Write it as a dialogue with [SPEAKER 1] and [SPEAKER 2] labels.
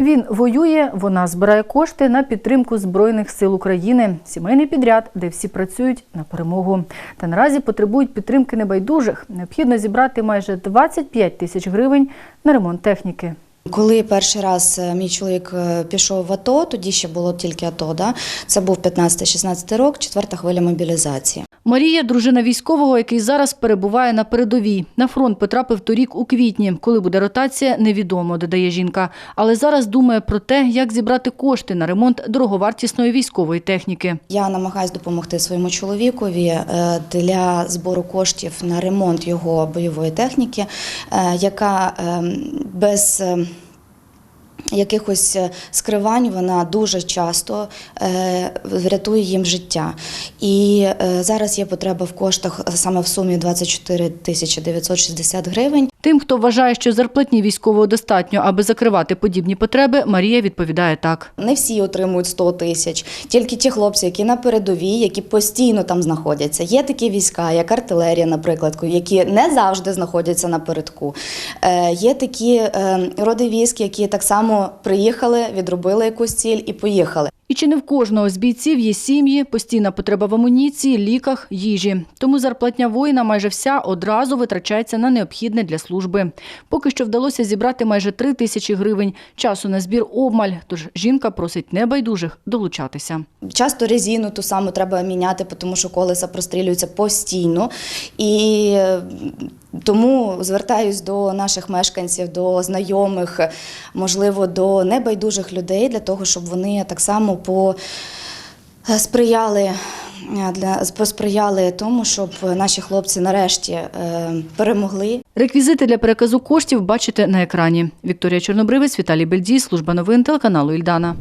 [SPEAKER 1] Він воює, вона збирає кошти на підтримку Збройних сил України. Сімейний підряд, де всі працюють на перемогу. Та наразі потребують підтримки небайдужих. Необхідно зібрати майже 25 тисяч гривень на ремонт техніки.
[SPEAKER 2] Коли перший раз е, мій чоловік е, пішов в АТО, тоді ще було тільки АТО, да? це був 15-16 рок, четверта хвиля мобілізації.
[SPEAKER 1] Марія, дружина військового, який зараз перебуває на передовій. На фронт потрапив торік у квітні. Коли буде ротація, невідомо, додає жінка. Але зараз думає про те, як зібрати кошти на ремонт дороговартісної військової техніки.
[SPEAKER 2] Я намагаюся допомогти своєму чоловікові е, для збору коштів на ремонт його бойової техніки, е, яка е, без е, якихось е, скривань вона дуже часто е, врятує їм життя. І е, зараз є потреба в коштах саме в сумі 24 тисячі 960 гривень.
[SPEAKER 1] Тим, хто вважає, що зарплатні військового достатньо, аби закривати подібні потреби, Марія відповідає так.
[SPEAKER 2] Не всі отримують 100 тисяч, тільки ті хлопці, які на передовій, які постійно там знаходяться. Є такі війська, як артилерія, наприклад, які не завжди знаходяться на передку. Е, Є такі е, роди військ, які так само приїхали, відробили якусь ціль і поїхали.
[SPEAKER 1] І чи не в кожного з бійців є сім'ї, постійна потреба в амуніції, ліках, їжі. Тому зарплатня воїна майже вся одразу витрачається на необхідне для служби. Поки що вдалося зібрати майже три тисячі гривень. Часу на збір обмаль, тож жінка просить небайдужих долучатися.
[SPEAKER 2] Часто резину ту саму треба міняти, тому що колеса прострілюються постійно. І е, тому звертаюсь до наших мешканців, до знайомих, можливо, до небайдужих людей для того, щоб вони так само по е, сприяли. Для посприяли тому, щоб наші хлопці нарешті е, перемогли
[SPEAKER 1] Реквізити для переказу коштів бачите на екрані. Вікторія Чорнобривець, Віталій Бельдій, служба новин телеканалу Ільдана.